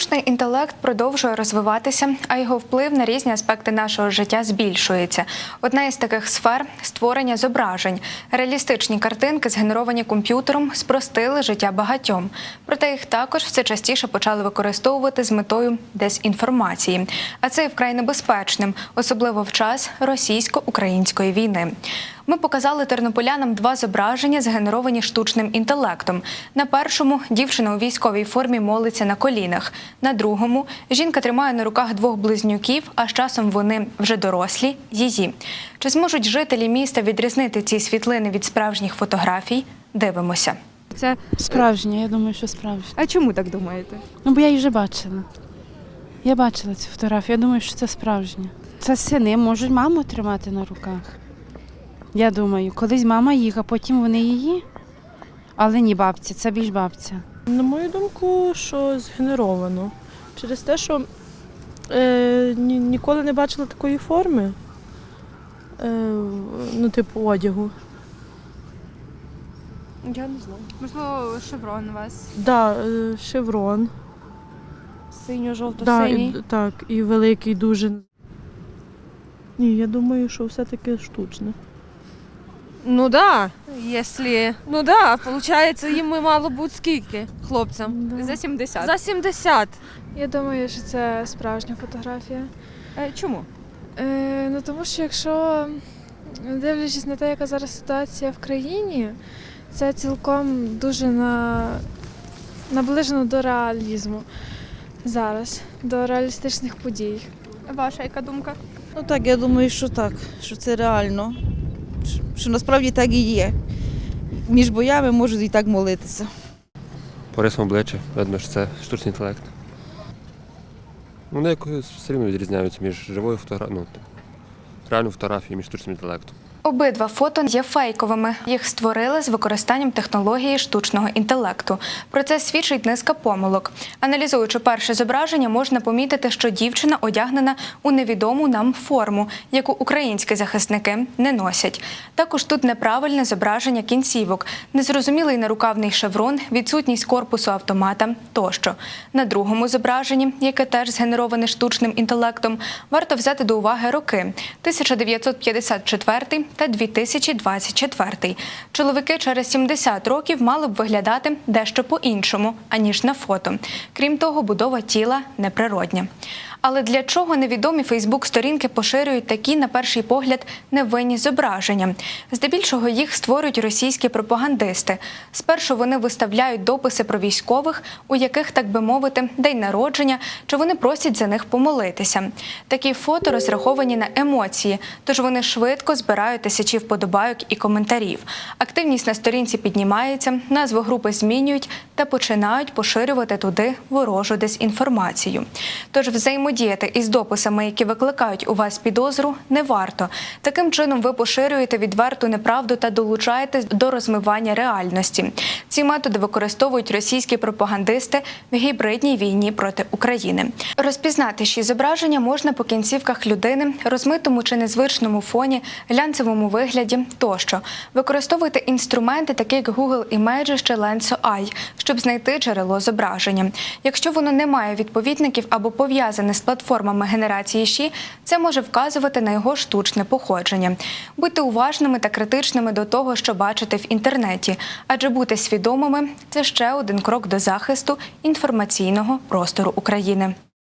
Штучний інтелект продовжує розвиватися, а його вплив на різні аспекти нашого життя збільшується. Одна із таких сфер створення зображень. Реалістичні картинки, згенеровані комп'ютером, спростили життя багатьом. Проте їх також все частіше почали використовувати з метою дезінформації. А це є вкрай небезпечним, особливо в час російсько-української війни. Ми показали тернополянам два зображення, згенеровані штучним інтелектом. На першому дівчина у військовій формі молиться на колінах. На другому жінка тримає на руках двох близнюків, а з часом вони вже дорослі її. Чи зможуть жителі міста відрізнити ці світлини від справжніх фотографій? Дивимося. Це Справжня, я думаю, що справжня. а чому так думаєте? Ну, бо я її вже бачила. Я бачила цю фотографію, я думаю, що це справжня. Це сини можуть маму тримати на руках. Я думаю, колись мама їх, а потім вони її. Але ні, бабці, це більш бабця. На мою думку, що згенеровано. Через те, що е, ні, ніколи не бачила такої форми, е, ну, типу одягу. Я не знаю. Можливо, шеврон у вас. Да, е, шеврон. Да, Синьо-жовто-синій. і, так, і великий дуже. Ні, я думаю, що все-таки штучне. Ну да, якщо. Ну да, виходить, їм мало бути скільки хлопцям? За 70. За 70. Я думаю, що це справжня фотографія. Е, Чому? Е, ну тому що якщо дивлячись на те, яка зараз ситуація в країні, це цілком дуже на, наближено до реалізму зараз, до реалістичних подій. Ваша яка думка? Ну так, я думаю, що так, що це реально. Що- насправді так і є. Між боями можуть і так молитися. По рисам обличчя, видно, що це штучний інтелект. Вони якось все рівно відрізняються між живою фотографією, ну, реальною фотографією, між штучним інтелектом. Обидва фото є фейковими. Їх створили з використанням технології штучного інтелекту. Про це свідчить низка помилок. Аналізуючи перше зображення, можна помітити, що дівчина одягнена у невідому нам форму, яку українські захисники не носять. Також тут неправильне зображення кінцівок, незрозумілий нарукавний шеврон, відсутність корпусу автомата тощо. На другому зображенні, яке теж згенероване штучним інтелектом, варто взяти до уваги роки 1954 та 2024. Чоловіки через 70 років мали б виглядати дещо по-іншому, аніж на фото. Крім того, будова тіла неприродня. Але для чого невідомі Фейсбук-сторінки поширюють такі, на перший погляд, невинні зображення? Здебільшого їх створюють російські пропагандисти. Спершу вони виставляють дописи про військових, у яких, так би мовити, день народження, чи вони просять за них помолитися. Такі фото розраховані на емоції, тож вони швидко збирають тисячі вподобайок і коментарів. Активність на сторінці піднімається, назву групи змінюють та починають поширювати туди ворожу дезінформацію. Тож взаємодіяти із дописами, які викликають у вас підозру, не варто. Таким чином ви поширюєте відверту неправду та долучаєтесь до розмивання реальності. Ці методи використовують російські пропагандисти в гібридній війні проти України. Розпізнати ще зображення можна по кінцівках людини, розмитому чи незвичному фоні, глянцевому вигляді тощо. Використовуйте інструменти, такі як Google Images чи Lenso.ai, щоб знайти джерело зображення. Якщо воно не має відповідників або пов'язане з платформами генерації ЩІ, це може вказувати на його штучне походження. Будьте уважними та критичними до того, що бачите в інтернеті, адже бути свідомими це ще один крок до захисту інформаційного простору України.